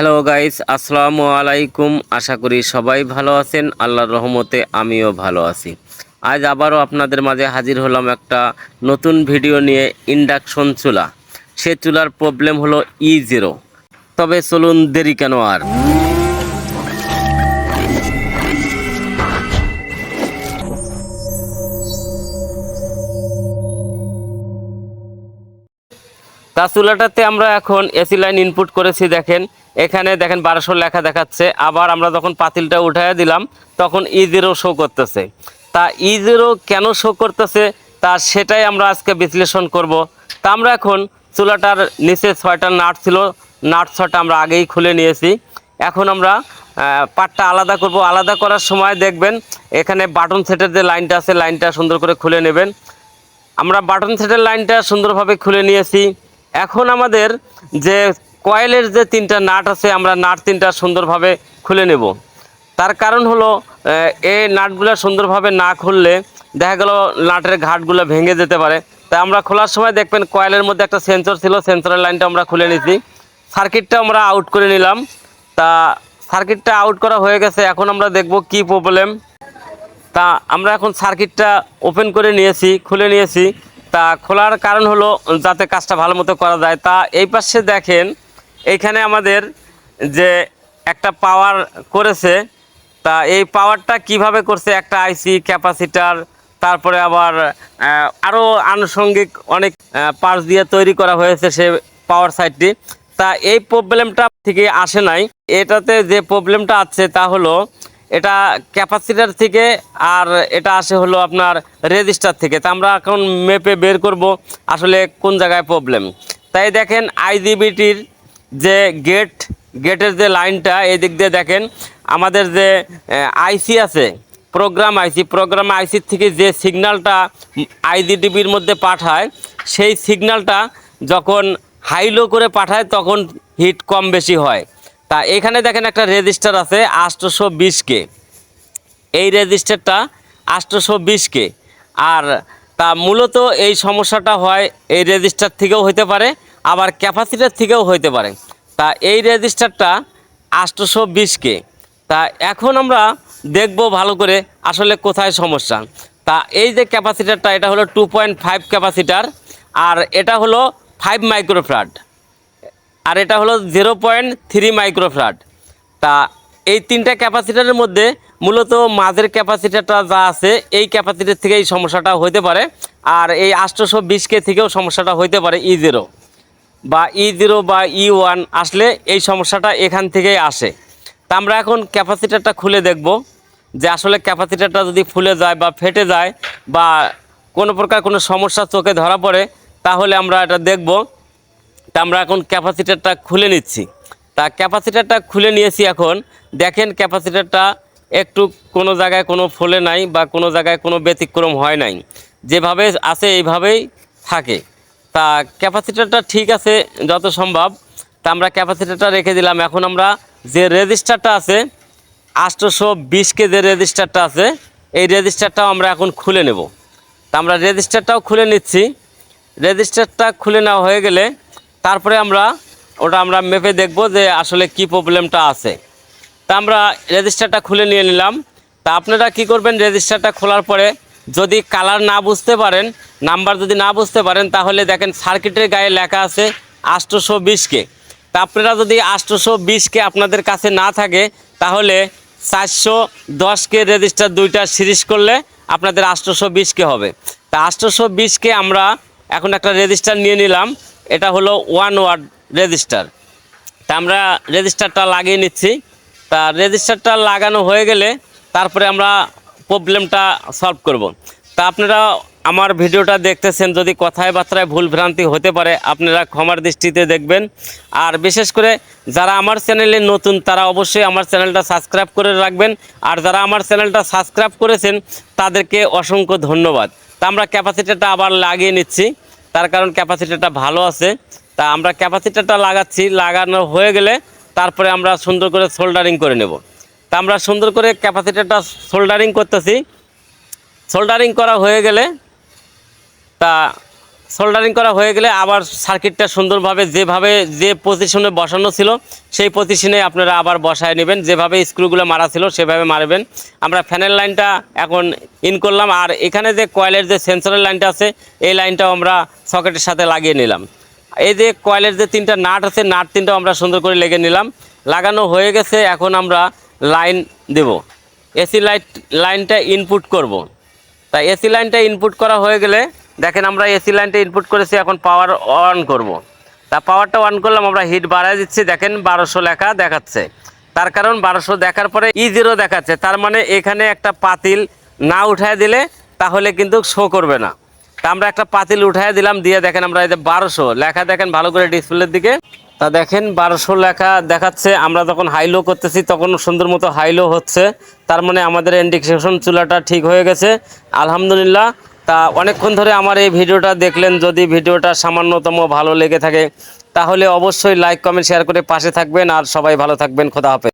Hello guys আসসালামু আলাইকুম আশা করি সবাই ভালো আছেন। আল্লাহর রহমতে আমিও ভালো আছি। আজ আবারও আপনাদের মাঝে হাজির হলাম একটা নতুন ভিডিও নিয়ে ইন্ডাকশন চুলা। সে চুলার প্রবলেম হলো ই জিরো তবে চলুন দেরি কেন আর। তা চুলাটাতে আমরা এখন এসি লাইন ইনপুট করেছি, দেখেন। এখানে দেখেন বারোশো লেখা দেখাচ্ছে। আবার আমরা যখন পাতিলটা উঠাইয়া দিলাম, তখন ই জিরো শো করতেছে। তা ই জিরো কেন শো করতেছে? তা সেটাই আমরা আজকে বিশ্লেষণ করব। তা আমরা এখন চুলাটার নিচে ছয়টা নাট ছিল। নাট ছয়টা আমরা আগেই খুলে নিয়েছি। এখন আমরা পাটটা আলাদা করব। আলাদা করার সময় দেখবেন, এখানে বাটন সেটের যে লাইনটা আছে, লাইনটা সুন্দর করে খুলে নেবেন। আমরা বাটন সেটের লাইনটা সুন্দরভাবে খুলে নিয়েছি। এখন আমাদের যে কয়েলের যে তিনটা নাট আছে, আমরা নাট তিনটা সুন্দরভাবে খুলে নেব। তার কারণ হলো এই নাটগুলো সুন্দরভাবে না খুললে দেখা গেল নাটের ঘাটগুলো ভেঙে যেতে পারে। তাই আমরা খোলার সময় দেখবেন কয়েলের মধ্যে একটা সেন্সর ছিল, সেন্সরের লাইনটা আমরা খুলে নিয়েছি সার্কিটটা আমরা আউট করে নিলাম। তা সার্কিটটা আউট করা হয়ে গেছে, এখন আমরা দেখব কি প্রবলেম। তা আমরা এখন সার্কিটটা ওপেন করে নিয়েছি, খুলে নিয়েছি। তা খোলার কারণ হলো যাতে কাজটা ভালো মতো করা যায়। তা এই পাশে দেখেন, এইখানে আমাদের যে একটা পাওয়ার করেছে, তা এই পাওয়ারটা কীভাবে করছে? একটা আইসি ক্যাপাসিটার তারপরে আবার আরও আনুষঙ্গিক অনেক পার্টস দিয়ে তৈরি করা হয়েছে সে পাওয়ার সাইডটি তা এই প্রবলেমটা থেকে আসে নাই। এটাতে যে প্রবলেমটা আছে তা হলো এটা ক্যাপাসিটার থেকে আর এটা আসে হলো আপনার রেজিস্টার থেকে। তা আমরা এখন মেপে বের করব আসলে কোন জায়গায় প্রবলেম তাই দেখেন আইজিবিটির যে গেট গেটের যে লাইনটা এই দিক দিয়ে দেখেন আমাদের যে আইসি আছে প্রোগ্রাম আইসি প্রোগ্রাম আইসির থেকে যে সিগন্যালটা আইজিডিবির মধ্যে পাঠায়, সেই সিগন্যালটা যখন হাইলো করে পাঠায়, তখন হিট কম বেশি হয়। তা এখানে দেখেন একটা রেজিস্টার আছে আটশোশো বিশকে এই রেজিস্টারটা আটশোশো বিশকে আর তা মূলত এই সমস্যাটা হয় এই রেজিস্টার থেকেও হতে পারে, আবার ক্যাপাসিটার থেকেও হতে পারে। তা এই রেজিস্টারটা আটশোশো বিশকে তা এখন আমরা দেখব ভালো করে আসলে কোথায় সমস্যা। তা এই যে ক্যাপাসিটারটা এটা হলো টু পয়েন্ট ফাইভ ক্যাপাসিটার আর এটা হলো ফাইভ মাইক্রোফ্রাড আর এটা হলো জিরো পয়েন্ট থ্রি মাইক্রোফ্রাড তা এই তিনটা ক্যাপাসিটারের মধ্যে মূলত মাঝের ক্যাপাসিটারটা যা আছে, এই ক্যাপাসিটার থেকে এই সমস্যাটা হতে পারে। আর এই আটশোশো বিশকে থেকেও সমস্যাটা হতে পারে ই জিরো বা ই জিরো বা ই ওয়ান আসলে এই সমস্যাটা এখান থেকেই আসে। তা আমরা এখন ক্যাপাসিটারটা খুলে দেখব যে আসলে ক্যাপাসিটারটা যদি ফুলে যায় বা ফেটে যায় বা কোনো প্রকার কোনো সমস্যা চোখে ধরা পড়ে, তাহলে আমরা এটা দেখব তা আমরা এখন ক্যাপাসিটারটা খুলে নিচ্ছি। তা ক্যাপাসিটারটা খুলে নিয়েছি এখন। দেখেন ক্যাপাসিটারটা একটু কোনো জায়গায় কোনো ফলে নাই বা কোনো জায়গায় কোনো ব্যতিক্রম হয় নাই। যেভাবে আছে এইভাবেই থাকে। তা ক্যাপাসিটারটা ঠিক আছে যত সম্ভব। তা আমরা ক্যাপাসিটারটা রেখে দিলাম। এখন আমরা যে রেজিস্টারটা আছে আটশোশো বিশকে যে রেজিস্টারটা আছে, এই রেজিস্টারটাও আমরা এখন খুলে নেব। তা আমরা রেজিস্টারটাও খুলে নিচ্ছি। রেজিস্টারটা খুলে নেওয়া হয়ে গেলে তারপরে আমরা, ওটা আমরা মেপে দেখব যে আসলে কি প্রবলেমটা আছে। তা আমরা রেজিস্টারটা খুলে নিয়ে নিলাম। তা আপনারা কি করবেন, রেজিস্টারটা খোলার পরে যদি কালার না বুঝতে পারেন, নাম্বার যদি না বুঝতে পারেন, তাহলে দেখেন সার্কিটের গায়ে লেখা আছে আটশোশো বিশকে তা আপনারা যদি আটশোশো বিশকে আপনাদের কাছে না থাকে, তাহলে চারশো দশকে রেজিস্টার দুইটা সিরিজ করলে আপনাদের আটশোশো বিশকে হবে। তা আটশোশো বিশকে আমরা এখন একটা রেজিস্টার নিয়ে নিলাম। এটা হলো ওয়ান ওয়ার্ড রেজিস্টার তা আমরা রেজিস্টারটা লাগিয়ে নিচ্ছি। তা রেজিস্টারটা লাগানো হয়ে গেলে তারপরে আমরা প্রবলেমটা সলভ করব। তা আপনারা আমার ভিডিওটা দেখতেছেন, যদি কথায় বার্তায় ভুল ভ্রান্তি হতে পারে, আপনারা ক্ষমার দৃষ্টিতে দেখবেন। আর বিশেষ করে যারা আমার চ্যানেলে নতুন, তারা অবশ্যই আমার চ্যানেলটা সাবস্ক্রাইব করে রাখবেন। আর যারা আমার চ্যানেলটা সাবস্ক্রাইব করেছেন, তাদেরকে অসংখ্য ধন্যবাদ। তা আমরা ক্যাপাসিটারটা আবার লাগিয়ে নিচ্ছি। তার কারণ ক্যাপাসিটারটা ভালো আছে। তা আমরা ক্যাপাসিটারটা লাগাচ্ছি, লাগানো হয়ে গেলে তারপরে আমরা সুন্দর করে সোল্ডারিং করে নেব। তা আমরা সুন্দর করে ক্যাপাসিটারটা সোল্ডারিং করতেছি। সোল্ডারিং করা হয়ে গেলে তা সোল্ডারিং করা হয়ে গেলে আবার সার্কিটটা সুন্দরভাবে যেভাবে যে পজিশনে বসানো ছিল, সেই পজিশনে আপনারা আবার বসায় নেবেন। যেভাবে স্ক্রুগুলো মারা ছিল, সেভাবে মারবেন। আমরা ফ্যানের লাইনটা এখন ইন করলাম, আর এখানে যে কয়েলের যে সেন্সরের লাইনটা আছে, এই লাইনটাও আমরা সকেটের সাথে লাগিয়ে নিলাম। এই যে কয়েলের যে তিনটা নাট আছে, নাট তিনটাও আমরা সুন্দর করে লেগে নিলাম। লাগানো হয়ে গেছে, এখন আমরা লাইন দেব। এসি লাইট লাইনটা ইনপুট করব। তা এসি লাইনটা ইনপুট করা হয়ে গেলে দেখেন আমরা এসি লাইনটা ইনপুট করেছি, এখন পাওয়ার অন করব। তা পাওয়ারটা অন করলাম, আমরা হিট বাড়ায় দিচ্ছি, দেখেন বারোশো লেখা দেখাচ্ছে। তার কারণ বারোশো দেখার পরে ই জিরো দেখাচ্ছে, তার মানে এখানে একটা পাতিল না উঠায় দিলে তাহলে কিন্তু শো করবে না। তা আমরা একটা পাতিল উঠায় দিলাম, দিয়ে দেখেন আমরা এই যে বারোশো লেখা দেখেন ভালো করে ডিসপ্লের দিকে। তা দেখেন বারোশো লেখা দেখাচ্ছে, আমরা যখন হাইলো করতেছি, তখন সুন্দর মতো হাইলো হচ্ছে। তার মানে আমাদের ইন্ডিকেশন চুলাটা ঠিক হয়ে গেছে। আলহামদুলিল্লাহ তা অনেকক্ষণ ধরে আমার এই ভিডিওটা দেখলেন। যদি ভিডিওটা সামান্যতম ভালো লেগে থাকে, তাহলে অবশ্যই লাইক কমেন্ট শেয়ার করে পাশে থাকবেন। আর সবাই ভালো থাকবেন। খোদা হাফেজ।